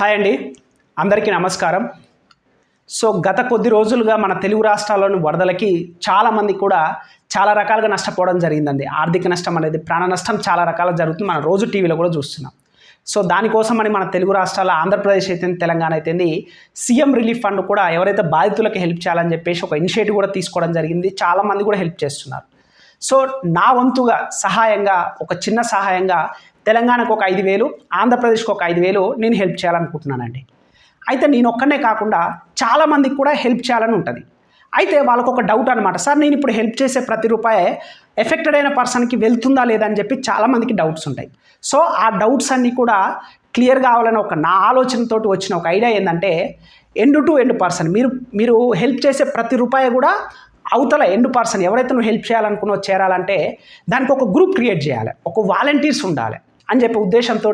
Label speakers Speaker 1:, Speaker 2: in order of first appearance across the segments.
Speaker 1: Hi అండి. అందరికీ నమస్కారం. సో గత కొద్ది రోజులుగా మన తెలుగు రాష్ట్రాల్లోని వరదలకి చాలామంది కూడా చాలా రకాలుగా నష్టపోవడం జరిగిందండి. ఆర్థిక నష్టం అనేది ప్రాణ నష్టం చాలా రకాలు జరుగుతుంది. మనం రోజు టీవీలో కూడా చూస్తున్నాం. సో దానికోసమని మన తెలుగు రాష్ట్రాల ఆంధ్రప్రదేశ్ అయితే తెలంగాణ అయితే సీఎం రిలీఫ్ ఫండ్ కూడా ఎవరైతే బాధితులకు హెల్ప్ చేయాలని చెప్పేసి ఒక ఇనిషియేటివ్ కూడా తీసుకోవడం జరిగింది. చాలామంది కూడా హెల్ప్ చేస్తున్నారు. సో నా వంతుగా సహాయంగా ఒక చిన్న సహాయంగా తెలంగాణకు ఒక ఐదు వేలు ఆంధ్రప్రదేశ్కి ఒక ఐదు వేలు నేను హెల్ప్ చేయాలనుకుంటున్నానండి. అయితే నేను ఒక్కనే కాకుండా చాలామందికి కూడా హెల్ప్ చేయాలని ఉంటుంది. అయితే వాళ్ళకు ఒక డౌట్ అనమాట సార్ నేను ఇప్పుడు హెల్ప్ చేసే ప్రతి రూపాయి ఎఫెక్టెడ్ అయిన పర్సన్కి వెళ్తుందా లేదా? అని చెప్పి చాలామందికి డౌట్స్ ఉంటాయి. సో ఆ డౌట్స్ అన్నీ కూడా క్లియర్ కావాలని ఒక నా ఆలోచనతోటి వచ్చిన ఒక ఐడియా ఏంటంటే ఎండ్ టు ఎండ్ పర్సన్ మీరు మీరు హెల్ప్ చేసే ప్రతి రూపాయి కూడా అవతల ఎండ్ పర్సన్ ఎవరైతే నువ్వు హెల్ప్ చేయాలనుకున్నో చేరాలంటే దానికి ఒక గ్రూప్ క్రియేట్ చేయాలి ఒక వాలంటీర్స్ ఉండాలి. అని చెప్పే ఉద్దేశంతో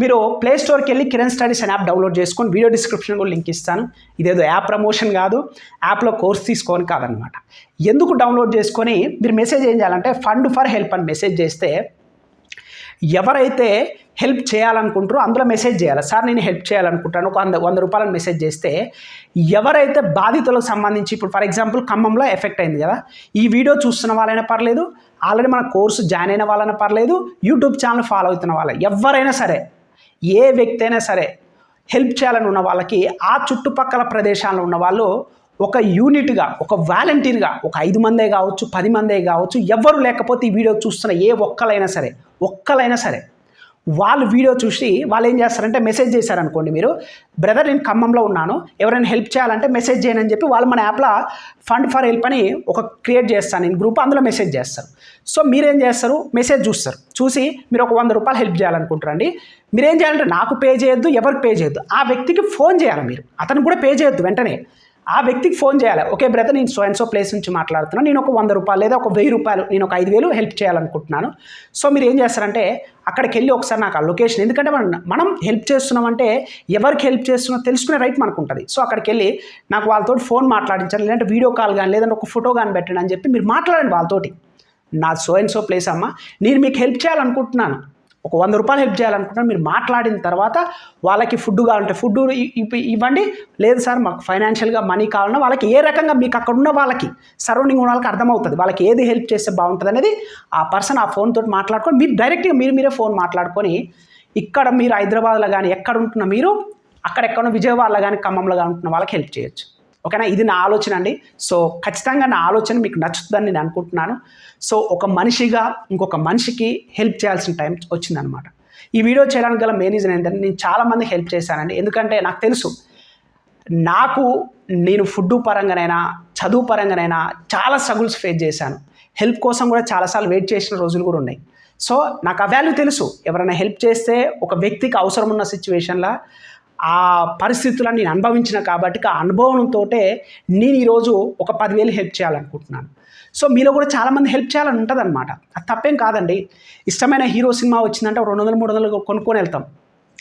Speaker 1: మీరు ప్లే స్టోర్కి వెళ్ళి కిరణ్ స్టడీస్ అనే యాప్ డౌన్లోడ్ చేసుకొని వీడియో డిస్క్రిప్షన్ కూడా లింక్ ఇస్తాను. ఇదేదో యాప్ ప్రమోషన్ కాదు యాప్లో కోర్స్ తీసుకోని కాదనమాట. ఎందుకు డౌన్లోడ్ చేసుకొని మీరు మెసేజ్ ఏం చేయాలంటే ఫండ్ ఫర్ హెల్ప్ అని మెసేజ్ చేస్తే ఎవరైతే హెల్ప్ చేయాలనుకుంటారో అందులో మెసేజ్ చేయాలి. సార్ నేను హెల్ప్ చేయాలనుకుంటాను. ఒక వంద వంద రూపాయలను మెసేజ్ చేస్తే ఎవరైతే బాధితులకు సంబంధించి ఇప్పుడు ఫర్ ఎగ్జాంపుల్ ఖమ్మంలో ఎఫెక్ట్ అయింది కదా ఈ వీడియో చూస్తున్న వాళ్ళైనా పర్లేదు ఆల్రెడీ మన కోర్సు జాయిన్ అయిన వాళ్ళైనా పర్లేదు యూట్యూబ్ ఛానల్ ఫాలో అవుతున్న వాళ్ళ. ఎవరైనా సరే ఏ వ్యక్తి అయినా సరే హెల్ప్ చేయాలని ఉన్న వాళ్ళకి ఆ చుట్టుపక్కల ప్రదేశాల్లో ఉన్న వాళ్ళు ఒక యూనిట్గా ఒక వాలంటీర్గా ఒక ఐదు మందే కావచ్చు పది మందే కావచ్చు ఎవరు లేకపోతే ఈ వీడియో చూస్తున్న ఏ ఒక్కలైనా సరే ఒక్కలైనా సరే వాళ్ళు వీడియో చూసి వాళ్ళు ఏం చేస్తారంటే మెసేజ్ చేశారనుకోండి మీరు బ్రదర్ నేను ఖమ్మంలో ఉన్నాను ఎవరైనా హెల్ప్ చేయాలంటే మెసేజ్ చేయను అని చెప్పి వాళ్ళు మన యాప్లో ఫండ్ ఫర్ హెల్ప్ అని ఒక క్రియేట్ చేస్తాను నేను గ్రూప్ అందులో మెసేజ్ చేస్తారు. సో మీరేం చేస్తారు? మెసేజ్ చూస్తారు. చూసి మీరు ఒక వంద రూపాయలు హెల్ప్ చేయాలనుకుంటారండి మీరేం చేయాలంటే నాకు పే చేయొద్దు ఎవరికి పే చేయొద్దు. ఆ వ్యక్తికి ఫోన్ చేయాలి మీరు. అతను కూడా పే చేయొద్దు వెంటనే. ఆ వ్యక్తికి ఫోన్ చేయాలి. ఓకే బ్రదర్ నేను సో అండ్ సో ప్లేస్ నుంచి మాట్లాడుతున్నాను నేను ఒక వంద రూపాయలు లేదా ఒక వెయ్యి రూపాయలు నేను ఒక ఐదు వేలు హెల్ప్ చేయాలనుకుంటున్నాను. సో మీరు ఏం చేస్తారంటే అక్కడికి వెళ్ళి ఒకసారి నాకు ఆ లొకేషన్ ఎందుకంటే మనం మనం హెల్ప్ చేస్తున్నామంటే ఎవరికి హెల్ప్ చేస్తున్నా తెలుసుకునే రైట్ మనకు ఉంటుంది సో అక్కడికి వెళ్ళి నాకు వాళ్ళతో ఫోన్ మాట్లాడించాలి లేదంటే వీడియో కాల్ కానీ లేదంటే ఒక ఫోటో కానీ పెట్టండి అని చెప్పి మీరు మాట్లాడండి వాళ్ళతోటి. నా సో అండ్ సో ప్లేస్ అమ్మ నేను మీకు హెల్ప్ చేయాలనుకుంటున్నాను. ఒక వంద రూపాయలు హెల్ప్ చేయాలనుకుంటున్నాను మీరు మాట్లాడిన తర్వాత వాళ్ళకి ఫుడ్ కావాలంటే ఫుడ్ ఇవ్వండి. లేదు సార్ మాకు ఫైనాన్షియల్గా మనీ కావాలన్నా వాళ్ళకి ఏ రకంగా మీకు అక్కడ ఉన్న వాళ్ళకి సరౌండింగ్ ఉన్న వాళ్ళకి అర్థమవుతుంది. వాళ్ళకి ఏది హెల్ప్ చేస్తే బాగుంటుంది అనేది ఆ పర్సన్ ఆ ఫోన్ తోటి మాట్లాడుకొని మీరు డైరెక్ట్గా మీరు మీరే ఫోన్ మాట్లాడుకొని ఇక్కడ మీరు హైదరాబాద్లో కానీ ఎక్కడ ఉంటున్న మీరు అక్కడెక్కడో విజయవాడలో కానీ ఖమ్మంలో కానీ ఉంటున్న వాళ్ళకి హెల్ప్ చేయొచ్చు. ఓకేనా? ఇది నా ఆలోచన అండి. సో ఖచ్చితంగా నా ఆలోచన మీకు నచ్చుతుందని నేను అనుకుంటున్నాను. సో ఒక మనిషిగా ఇంకొక మనిషికి హెల్ప్ చేయాల్సిన టైం వచ్చిందనమాట. ఈ వీడియో చేయడానికి గల మెయిన్ రీజన్ ఏంటంటే నేను చాలామంది హెల్ప్ చేశానండి. ఎందుకంటే నాకు తెలుసు నాకు నేను ఫుడ్ పరంగానైనా చదువు పరంగానైనా చాలా స్ట్రగుల్స్ ఫేస్ చేశాను. హెల్ప్ కోసం కూడా చాలాసార్లు వెయిట్ చేసిన రోజులు కూడా ఉన్నాయి. సో నాకు ఆ వాల్యూ తెలుసు. ఎవరైనా హెల్ప్ చేస్తే ఒక వ్యక్తికి అవసరం ఉన్న సిచ్యువేషన్లో ఆ పరిస్థితులను నేను అనుభవించిన కాబట్టి ఆ అనుభవంతో నేను ఈరోజు ఒక పదివేలు హెల్ప్ చేయాలనుకుంటున్నాను. సో మీలో కూడా చాలామంది హెల్ప్ చేయాలని ఉంటుంది అనమాట అది తప్పేం కాదండి. ఇష్టమైన హీరో సినిమా వచ్చిందంటే ఒక రెండు వందలు మూడు వందలు కొనుక్కొని వెళ్తాం.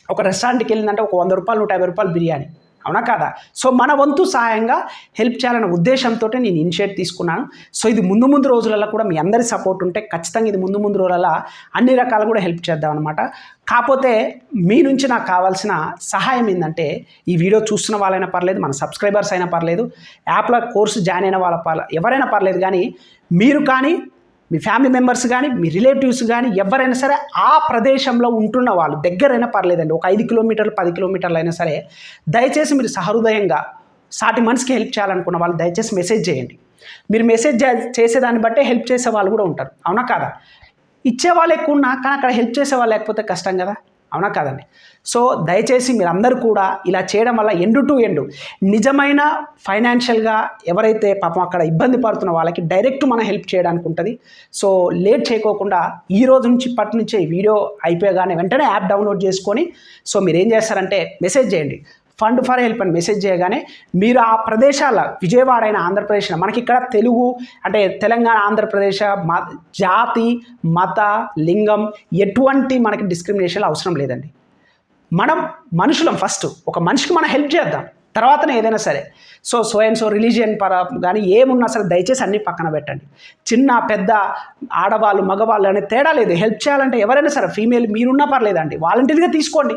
Speaker 1: ఒక రెస్టారెంట్కి వెళ్ళిందంటే ఒక వంద రూపాయలు నూట యాభై రూపాయలు బిర్యానీ. అవునా కాదా? సో మన వంతు సహాయంగా హెల్ప్ చేయాలనే ఉద్దేశంతో నేను ఇనిషియేట్ తీసుకున్నాను. సో ఇది ముందు ముందు రోజులలో కూడా మీ అందరి సపోర్ట్ ఉంటే ఖచ్చితంగా ఇది ముందు ముందు రోజులలో అన్ని రకాలు కూడా హెల్ప్ చేద్దాం అనమాట కాకపోతే మీ నుంచి నాకు కావాల్సిన సహాయం ఏంటంటే ఈ వీడియో చూస్తున్న వాళ్ళైనా పర్లేదు మన సబ్స్క్రైబర్స్ అయినా పర్లేదు యాప్లో కోర్సు జాయిన్ అయిన వాళ్ళ పర్లే ఎవరైనా పర్లేదు కానీ మీరు కానీ మీ ఫ్యామిలీ మెంబర్స్ కానీ మీ రిలేటివ్స్ కానీ ఎవరైనా సరే ఆ ప్రదేశంలో ఉంటున్న వాళ్ళు దగ్గరైనా పర్లేదండి. ఒక ఐదు కిలోమీటర్లు పది కిలోమీటర్లు అయినా సరే దయచేసి మీరు సహృదయంగా సాటి మనిషికి హెల్ప్ చేయాలనుకున్న వాళ్ళు దయచేసి మెసేజ్ చేయండి. మీరు మెసేజ్ చేసేదాన్ని బట్టే హెల్ప్ చేసే వాళ్ళు కూడా ఉంటారు. అవునా కాదా? ఇచ్చే వాళ్ళు ఎక్కువ ఉన్నా కానీ అక్కడ హెల్ప్ చేసే వాళ్ళు లేకపోతే కష్టం కదా? అవునా కాదండి? సో దయచేసి మీరందరూ కూడా ఇలా చేయడం వల్ల ఎండు టు ఎండు నిజమైన ఫైనాన్షియల్గా ఎవరైతే పాపం అక్కడ ఇబ్బంది పడుతున్న వాళ్ళకి డైరెక్ట్ మనం హెల్ప్ చేయడానికి ఉంటుంది. సో లేట్ చేయకోకుండా ఈ రోజు నుంచి ఇప్పటి నుంచే వీడియో అయిపోయగానే వెంటనే యాప్ డౌన్లోడ్ చేసుకొని సో మీరు ఏం చేస్తారంటే మెసేజ్ చేయండి. ఫండ్ ఫర్ హెల్ప్ అని మెసేజ్ చేయగానే మీరు ఆ ప్రదేశాల విజయవాడ అయిన ఆంధ్రప్రదేశ్ మనకి ఇక్కడ తెలుగు అంటే తెలంగాణ ఆంధ్రప్రదేశ్ మ జాతి మత లింగం ఎటువంటి మనకి డిస్క్రిమినేషన్ అవసరం లేదండి. మనం మనుషులం ఫస్ట్ ఒక మనిషికి మనం హెల్ప్ చేద్దాం. తర్వాతనే ఏదైనా సరే. So so and so religion పర కానీ ఏమున్నా సరే దయచేసి అన్ని పక్కన పెట్టండి. చిన్న పెద్ద ఆడవాళ్ళు మగవాళ్ళు అనే తేడా లేదు. హెల్ప్ చేయాలంటే ఎవరైనా సరే ఫీమేల్ మీరున్నా పర్లేదండి. వాలంటీర్గా తీసుకోండి.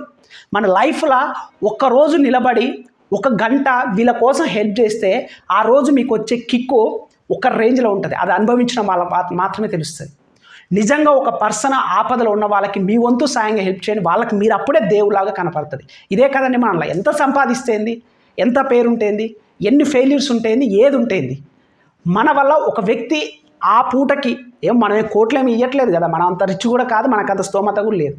Speaker 1: మన లైఫ్లో ఒక్కరోజు నిలబడి ఒక గంట వీళ్ళ కోసం హెల్ప్ చేస్తే ఆ రోజు మీకు వచ్చే కిక్కు ఒక రేంజ్లో ఉంటుంది. అది అనుభవించిన వాళ్ళ మాత్రమే తెలుస్తుంది. నిజంగా ఒక పర్సన్ ఆపదలో ఉన్న వాళ్ళకి మీ వంతు సాయంగా హెల్ప్ చేయండి వాళ్ళకి మీరు అప్పుడే దేవులాగా కనపడుతుంది. ఇదే కదండి మనలో. ఎంత సంపాదిస్తేంది ఎంత పేరుంటేంది? ఎన్ని ఫెయిల్యూర్స్ ఉంటేంది? ఏది ఉంటేంది మన వల్ల ఒక వ్యక్తి ఆ పూటకి ఏం మనం కోట్లేమి ఇవ్వట్లేదు కదా మనం అంత రిచ్ కూడా కాదు మనకు అంత స్తోమత కూడా లేదు.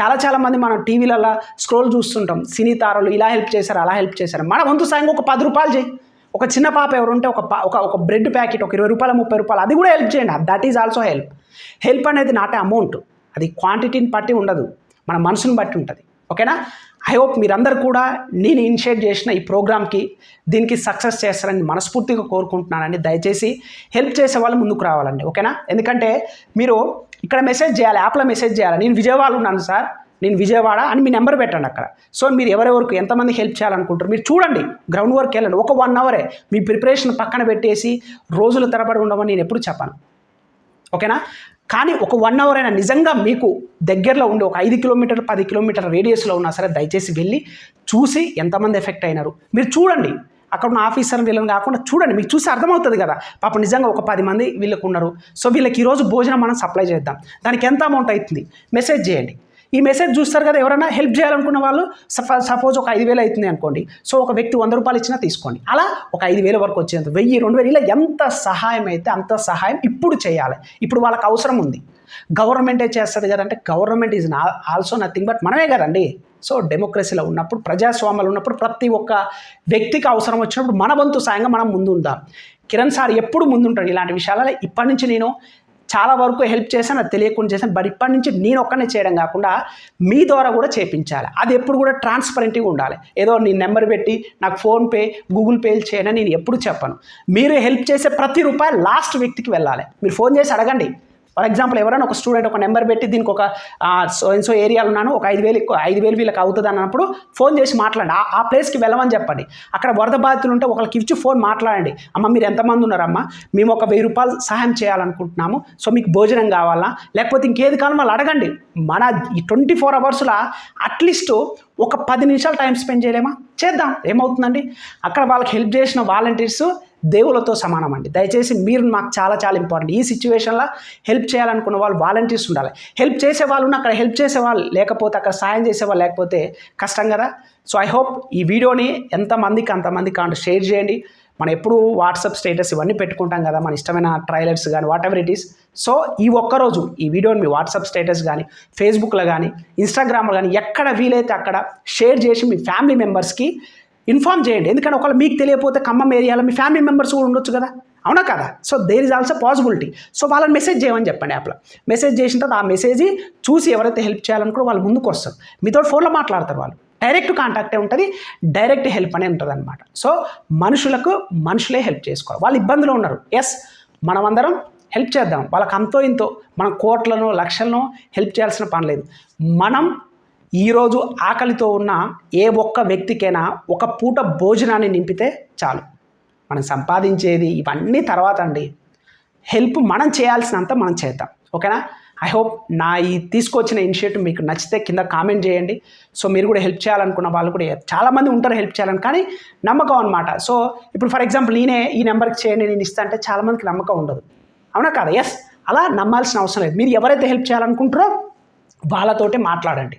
Speaker 1: చాలా చాలా మంది మనం టీవీలలో స్క్రోల్ చూస్తుంటాం. సినీ తారలు ఇలా హెల్ప్ చేశారు అలా హెల్ప్ చేశారు. మన వంతు సాయంగా ఒక పది రూపాయలు చేయి. ఒక చిన్న పాప ఎవరు ఉంటే ఒక పా- ఒక ఒక బ్రెడ్ ప్యాకెట్ ఒక ఇరవై రూపాయలు ముప్పై రూపాయలు అది కూడా హెల్ప్ చేయండి. That is also help help అనేది నాటే అమౌంట్ అది క్వాంటిటీని బట్టి ఉండదు. మన మనసుని బట్టి ఉంటుంది. ఓకేనా? ఐ హోప్ మీరందరూ కూడా నేను ఇనిషియేట్ చేసిన ఈ ప్రోగ్రామ్కి దీనికి సక్సెస్ చేస్తారని మనస్ఫూర్తిగా కోరుకుంటున్నానండి. దయచేసి హెల్ప్ చేసే వాళ్ళు ముందుకు రావాలండి. ఓకేనా? ఎందుకంటే మీరు ఇక్కడ మెసేజ్ చేయాలి యాప్లో మెసేజ్ చేయాలి. నేను విజయవాడలో ఉన్నాను సార్. నేను విజయవాడ అని మీ నెంబర్ పెట్టండి అక్కడ. సో మీరు ఎవరెవరికి ఎంతమంది హెల్ప్ చేయాలనుకుంటారు మీరు చూడండి. గ్రౌండ్ వర్క్ వెళ్ళండి. ఒక వన్ అవరే మీ ప్రిపరేషన్ పక్కన పెట్టేసి రోజుల తరబడి ఉండమని నేను ఎప్పుడు చెప్పాను. ఓకేనా? కానీ ఒక వన్ అవర్ అయినా నిజంగా మీకు దగ్గరలో ఉండి ఒక ఐదు కిలోమీటర్ పది కిలోమీటర్ రేడియస్లో ఉన్నా సరే దయచేసి వెళ్ళి చూసి ఎంతమంది ఎఫెక్ట్ అయినారు. మీరు చూడండి. అక్కడ ఉన్న ఆఫీసర్ వీళ్ళని కాకుండా చూడండి. మీకు చూసి అర్థమవుతుంది కదా. పాప నిజంగా ఒక పది మంది వీళ్ళకు ఉన్నారు సో వీళ్ళకి ఈరోజు భోజనం మనం సప్లై చేద్దాం. దానికి ఎంత అమౌంట్ అవుతుంది? మెసేజ్ చేయండి. ఈ మెసేజ్ చూస్తారు కదా ఎవరైనా హెల్ప్ చేయాలనుకున్న వాళ్ళు సపోజ్ ఒక ఐదు వేలు అవుతుంది అనుకోండి. సో ఒక వ్యక్తి వంద రూపాయలు ఇచ్చినా తీసుకోండి. అలా ఒక ఐదు వేల వరకు వచ్చేంత వెయ్యి రెండు వేలు ఇలా ఎంత సహాయం అయితే అంత సహాయం ఇప్పుడు చేయాలి. ఇప్పుడు వాళ్ళకి అవసరం ఉంది. గవర్నమెంటే చేస్తుంది కదంటే గవర్నమెంట్ ఈజ్ నా ఆల్సో నథింగ్ బట్ మనమే కదండి. సో డెమోక్రసీలో ఉన్నప్పుడు ప్రజాస్వామ్యాలు ఉన్నప్పుడు ప్రతి ఒక్క వ్యక్తికి అవసరం వచ్చినప్పుడు మన వంతు సాయంగా మనం ముందుందాం కిరణ్ సార్ ఎప్పుడు ముందుంటాడు ఇలాంటి విషయాలలో? ఇప్పటి నుంచి నేను చాలా వరకు హెల్ప్ చేశాను అది తెలియకుండా చేశాను. బట్ ఇప్పటి నుంచి నేను ఒక్కనే చేయడం కాకుండా మీ ద్వారా కూడా చేపించాలి. అది ఎప్పుడు కూడా ట్రాన్స్పరెంట్గా ఉండాలి. ఏదో నీ నెంబర్ పెట్టి నాకు ఫోన్పే గూగుల్ పే చేయనని నేను ఎప్పుడు చెప్పను. మీరు హెల్ప్ చేసే ప్రతి రూపాయి లాస్ట్ వ్యక్తికి వెళ్ళాలి. మీరు ఫోన్ చేసి అడగండి. ఫర్ ఎగ్జాంపుల్ ఎవరైనా ఒక స్టూడెంట్ ఒక నెంబర్ పెట్టి దీనికి ఒక సో సో ఏరియాలో ఉన్నాను ఒక ఐదు వేలు ఐదు వేలు వీళ్ళకి అవుతుంది అన్నప్పుడు ఫోన్ చేసి మాట్లాడండి. ఆ- ప్లేస్కి వెళ్ళమని చెప్పండి. అక్కడ వరద బాధితులు ఉంటే ఒకరికి ఇచ్చి ఫోన్ మాట్లాడండి. అమ్మ మీరు ఎంతమంది ఉన్నారమ్మా? మేము ఒక వెయ్యి రూపాయలు సహాయం చేయాలనుకుంటున్నాము. సో మీకు భోజనం కావాలా? లేకపోతే ఇంకేది కావాలో? వాళ్ళు అడగండి. మన ఈ ట్వంటీ ఫోర్ అవర్స్లో అట్లీస్ట్ ఒక పది నిమిషాలు టైం స్పెండ్ చేయలేమా? చేద్దాం. ఏమవుతుందండి? అక్కడ వాళ్ళకి హెల్ప్ చేసిన వాలంటీర్స్ దేవులతో సమానం అండి. దయచేసి మీరు మాకు చాలా చాలా ఇంపార్టెంట్. ఈ సిచ్యువేషన్లో హెల్ప్ చేయాలనుకున్న వాళ్ళు వాలంటీర్స్ ఉండాలి. హెల్ప్ చేసే వాళ్ళు అక్కడ హెల్ప్ చేసే వాళ్ళు లేకపోతే అక్కడ సాయం చేసే వాళ్ళు లేకపోతే కష్టం కదా. సో ఐ హోప్ ఈ వీడియోని ఎంతమందికి అంతమందికి కాంటే షేర్ చేయండి. మనం ఎప్పుడు వాట్సాప్ స్టేటస్ ఇవన్నీ పెట్టుకుంటాం కదా మన ఇష్టమైన ట్రైలర్స్ కానీ whatever it is so ఈ ఒక్కరోజు ఈ వీడియోని మీ వాట్సాప్ స్టేటస్ కానీ ఫేస్బుక్లో కానీ ఇన్స్టాగ్రామ్లో కానీ ఎక్కడ వీలైతే అక్కడ షేర్ చేసి మీ ఫ్యామిలీ మెంబర్స్కి ఇన్ఫామ్ చేయండి. ఎందుకంటే ఒకవేళ మీకు తెలియకపోతే ఖమ్మం ఏరియాలో మీ ఫ్యామిలీ మెంబర్స్ కూడా ఉండొచ్చు కదా. అవునా కదా? So there is also possibility so వాళ్ళని మెసేజ్ చేయమని చెప్పండి యాప్లో మెసేజ్ చేసిన తర్వాత ఆ మెసేజ్ చూసి ఎవరైతే హెల్ప్ చేయాలనుకో వాళ్ళు ముందుకు వస్తారు. మీతో ఫోన్లో మాట్లాడతారు వాళ్ళు. డైరెక్ట్ కాంటాక్టే ఉంటుంది డైరెక్ట్ హెల్ప్ అనే ఉంటుంది అనమాట సో మనుషులకు మనుషులే హెల్ప్ చేసుకోవాలి. వాళ్ళు ఇబ్బందులు ఉన్నారు. ఎస్ మనమందరం హెల్ప్ చేద్దాం. వాళ్ళకి అంతో ఇంతో మనం కోట్లను లక్షలను హెల్ప్ చేయాల్సిన పని లేదు. మనం ఈరోజు ఆకలితో ఉన్న ఏ ఒక్క వ్యక్తికైనా ఒక పూట భోజనాన్ని నింపితే చాలు. మనం సంపాదించేది ఇవన్నీ తర్వాత అండి. హెల్ప్ మనం చేయాల్సినంత మనం చేద్దాం. ఓకేనా? ఐ హోప్ నా ఈ తీసుకొచ్చిన ఇనిషియేటివ్ మీకు నచ్చితే కింద కామెంట్ చేయండి. సో మీరు కూడా హెల్ప్ చేయాలనుకున్న వాళ్ళు కూడా చాలామంది ఉంటారు హెల్ప్ చేయాలని కానీ నమ్మకం అనమాట సో ఇప్పుడు ఫర్ ఎగ్జాంపుల్ నేనే ఈ నెంబర్కి చేయండి నేను ఇస్తా అంటే చాలామందికి నమ్మకం ఉండదు. అవునా కాదా? ఎస్ అలా నమ్మాల్సిన అవసరం లేదు. మీరు ఎవరైతే హెల్ప్ చేయాలనుకుంటారో వాళ్ళతోటే మాట్లాడండి.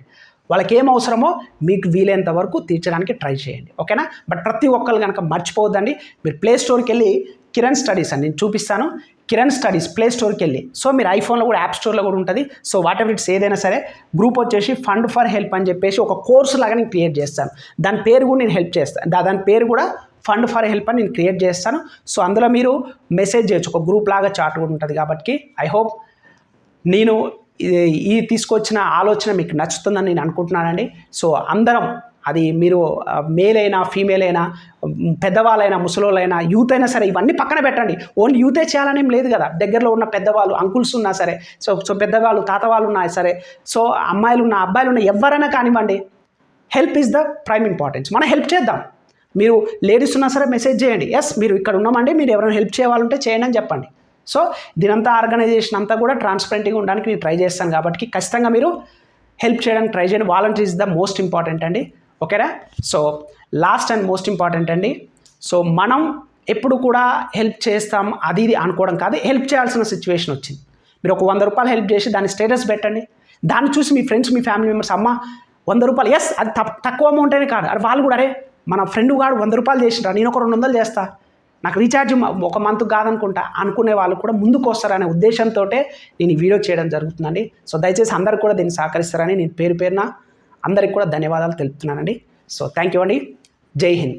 Speaker 1: వాళ్ళకి ఏం అవసరమో మీకు వీలైనంత వరకు తీర్చడానికి ట్రై చేయండి. ఓకేనా? బట్ ప్రతి ఒక్కరు కనుక మర్చిపోవద్దండి. మీరు ప్లే స్టోర్కి వెళ్ళి కిరణ్ స్టడీస్ అని నేను చూపిస్తాను. కిరణ్ స్టడీస్ ప్లే స్టోర్కి వెళ్ళి. సో మీరు ఐఫోన్లో కూడా యాప్ స్టోర్లో కూడా ఉంటుంది. సో వాట్ ఎవర్ ఇట్స్ ఏదైనా సరే గ్రూప్ వచ్చేసి ఫండ్ ఫర్ హెల్ప్ అని చెప్పేసి ఒక కోర్సు లాగా నేను క్రియేట్ చేస్తాను. దాని పేరు కూడా నేను హెల్ప్ చేస్తాను. దా- దాని పేరు కూడా ఫండ్ ఫర్ హెల్ప్ అని నేను క్రియేట్ చేస్తాను. సో అందులో మీరు మెసేజ్ చేయొచ్చు. ఒక గ్రూప్ లాగా చాట్ కూడా ఉంటుంది కాబట్టి. ఐ హోప్ నేను ఈ తీసుకొచ్చిన ఆలోచన మీకు నచ్చుతుందని నేను అనుకుంటున్నానండి. సో అందరం అది మీరు మేల్ అయినా ఫీమేల్ అయినా పెద్దవాళ్ళైనా ముసలోళ్ళైనా యూత్ అయినా సరే ఇవన్నీ పక్కన పెట్టండి. ఓన్లీ యూతే చేయాలనేం లేదు కదా. దగ్గరలో ఉన్న పెద్దవాళ్ళు అంకుల్స్ ఉన్నా సరే సో సో పెద్దవాళ్ళు తాత వాళ్ళు ఉన్నా సరే సో అమ్మాయిలు ఉన్న అబ్బాయిలు ఉన్న ఎవరైనా కానివ్వండి help is the prime importance మనం హెల్ప్ చేద్దాం. మీరు లేడీస్ ఉన్నా సరే మెసేజ్ చేయండి. ఎస్ మీరు ఇక్కడ ఉన్నామండి మీరు ఎవరైనా హెల్ప్ చేయాలంటే చేయండి అని చెప్పండి. సో దీనంతా ఆర్గనైజేషన్ అంతా కూడా ట్రాన్స్పరెంట్గా ఉండడానికి నేను ట్రై చేస్తాను కాబట్టి ఖచ్చితంగా మీరు హెల్ప్ చేయడానికి ట్రై చేయండి. Volunteer is the most important అండి. ఓకేనా? So last and most important అండి. సో మనం ఎప్పుడు కూడా హెల్ప్ చేస్తాం అది ఇది అనుకోవడం కాదు. హెల్ప్ చేయాల్సిన సిచ్యువేషన్ వచ్చింది. మీరు ఒక వంద రూపాయలు హెల్ప్ చేసి దాని స్టేటస్ పెట్టండి. దాన్ని చూసి మీ ఫ్రెండ్స్ మీ ఫ్యామిలీ మెంబర్స్ అమ్మ వంద రూపాయలు ఎస్ అది తక్కువ అమౌంట్ అనే కాదు. అది వాళ్ళు కూడా అరే మన ఫ్రెండ్ కాడు వంద రూపాయలు చేసినారా నేను ఒక రెండు వందలు చేస్తా. నాకు రీఛార్జ్ ఒక మంత్ కాదనుకుంటా. అనుకునే వాళ్ళు కూడా ముందుకు వస్తారనే ఉద్దేశంతో నేను ఈ వీడియో చేయడం జరుగుతుందండి. సో దయచేసి అందరు కూడా దీన్ని సహకరిస్తారని నేను పేరు పేరున అందరికి కూడా ధన్యవాదాలు తెలుపుతున్నానండి. సో థ్యాంక్ యూ అండి. జై హింద్.